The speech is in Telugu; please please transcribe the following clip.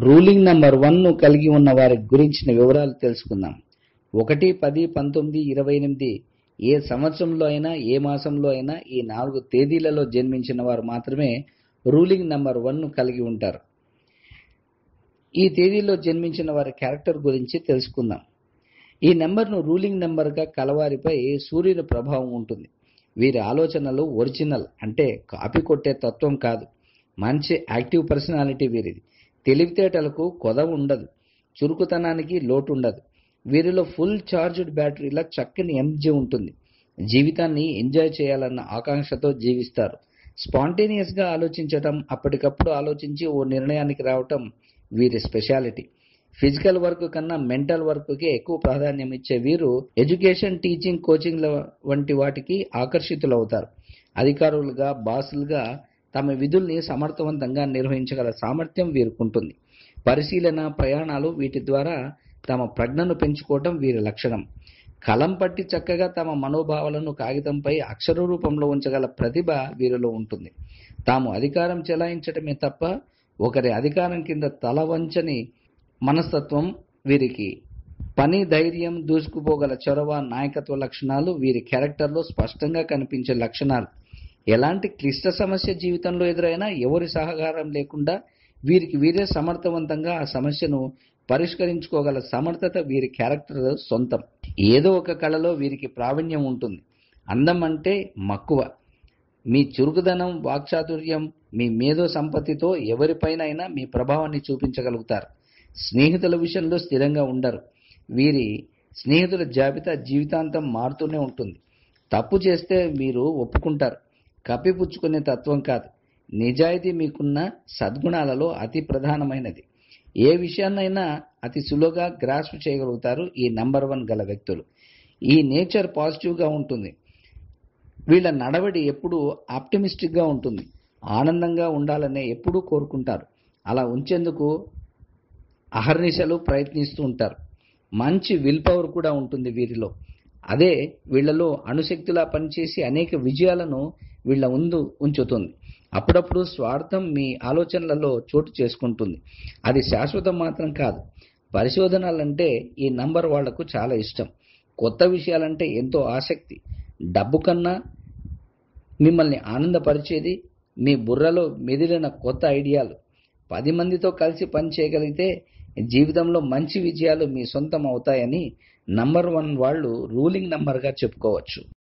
రూలింగ్ నంబర్ వన్ను కలిగి ఉన్న వారి గురించిన వివరాలు తెలుసుకుందాం. ఒకటి పది పంతొమ్మిది ఇరవై ఎనిమిది. ఏ సంవత్సరంలో అయినా ఏ మాసంలో అయినా ఈ నాలుగు తేదీలలో జన్మించిన వారు మాత్రమే రూలింగ్ నంబర్ వన్ను కలిగి ఉంటారు. ఈ తేదీలో జన్మించిన వారి క్యారెక్టర్ గురించి తెలుసుకుందాం. ఈ నెంబర్ను రూలింగ్ నెంబర్గా కలవారిపై సూర్యుని ప్రభావం ఉంటుంది. వీరి ఆలోచనలు ఒరిజినల్ అంటే కాపీ కొట్టే తత్వం కాదు. మంచి యాక్టివ్ పర్సనాలిటీ వీరిది. తెలివితేటలకు కొదవ ఉండదు. చురుకుతనానికి లోటు ఉండదు వీరిలో ఫుల్ చార్జ్డ్ బ్యాటరీల చక్కని ఎనర్జీ ఉంటుంది. జీవితాన్ని ఎంజాయ్ చేయాలన్న ఆకాంక్షతో జీవిస్తారు. స్పాంటేనియస్గా ఆలోచించటం అప్పటికప్పుడు ఆలోచించి ఓ నిర్ణయానికి రావటం వీరి స్పెషాలిటీ. ఫిజికల్ వర్క్ కన్నా మెంటల్ వర్క్కే ఎక్కువ ప్రాధాన్యం ఇచ్చే వీరు ఎడ్యుకేషన్ టీచింగ్ కోచింగ్ల వంటి వాటికి ఆకర్షితులవుతారు. అధికారులుగా బాసులుగా తమ విధుల్ని సమర్థవంతంగా నిర్వహించగల సామర్థ్యం వీరుకుంటుంది. పరిశీలన ప్రయాణాలు వీటి ద్వారా తమ ప్రజ్ఞను పెంచుకోవటం వీరి లక్షణం. కలం పట్టి చక్కగా తమ మనోభావాలను కాగితంపై అక్షర రూపంలో ఉంచగల ప్రతిభ వీరిలో ఉంటుంది. తాము అధికారం చెలాయించటమే తప్ప ఒకరి అధికారం కింద తల వంచని మనస్తత్వం వీరికి. పని ధైర్యం దూసుకుపోగల చొరవ నాయకత్వ లక్షణాలు వీరి క్యారెక్టర్లో స్పష్టంగా కనిపించే లక్షణాలు. ఎలాంటి క్లిష్ట సమస్య జీవితంలో ఎదురైనా ఎవరి సహకారం లేకుండా వీరికి వీరే సమర్థవంతంగా ఆ సమస్యను పరిష్కరించుకోగల సమర్థత వీరి క్యారెక్టర్ సొంతం. ఏదో ఒక కళలో వీరికి ప్రావీణ్యం ఉంటుంది. అందం అంటే మక్కువ. మీ చురుకుదనం వాక్చాతుర్యం మీ మేధో సంపత్తితో ఎవరిపైనైనా మీ ప్రభావాన్ని చూపించగలుగుతారు. స్నేహితుల విషయంలో స్థిరంగా ఉండరు. వీరి స్నేహితుల జాబితా జీవితాంతం మారుతూనే ఉంటుంది. తప్పు చేస్తే మీరు ఒప్పుకుంటారు. కప్పిపుచ్చుకునే తత్వం కాదు. నిజాయితీ మీకున్న సద్గుణాలలో అతి ప్రధానమైనది. ఏ విషయాన్నైనా అతి సులువుగా గ్రాస్ప్ చేయగలుగుతారు ఈ నంబర్ వన్ గల వ్యక్తులు. ఈ నేచర్ పాజిటివ్గా ఉంటుంది. వీళ్ళ నడవడి ఎప్పుడూ ఆప్టిమిస్టిక్గా ఉంటుంది. ఆనందంగా ఉండాలనే ఎప్పుడూ కోరుకుంటారు. అలా ఉంచేందుకు అహర్నిశలు ప్రయత్నిస్తూ ఉంటారు. మంచి విల్ పవర్ కూడా ఉంటుంది వీరిలో. అదే వీళ్ళలో అణుశక్తిలా పనిచేసి అనేక విజయాలను వీళ్ళ ముందు ఉంచుతుంది. అప్పుడప్పుడు స్వార్థం మీ ఆలోచనలలో చోటు చేసుకుంటుంది. అది శాశ్వతం మాత్రం కాదు. పరిశోధనలంటే ఈ నంబర్ వాళ్ళకు చాలా ఇష్టం. కొత్త విషయాలంటే ఎంతో ఆసక్తి. డబ్బు కన్నా మిమ్మల్ని ఆనందపరిచేది మీ బుర్రలో మెదిలిన కొత్త ఐడియాలు. పది మందితో కలిసి పని చేయగలిగితే జీవితంలో మంచి విజయాలు మీ సొంతం అవుతాయని నంబర్ వన్ వాళ్ళు రూలింగ్ నంబర్గా చెప్పుకోవచ్చు.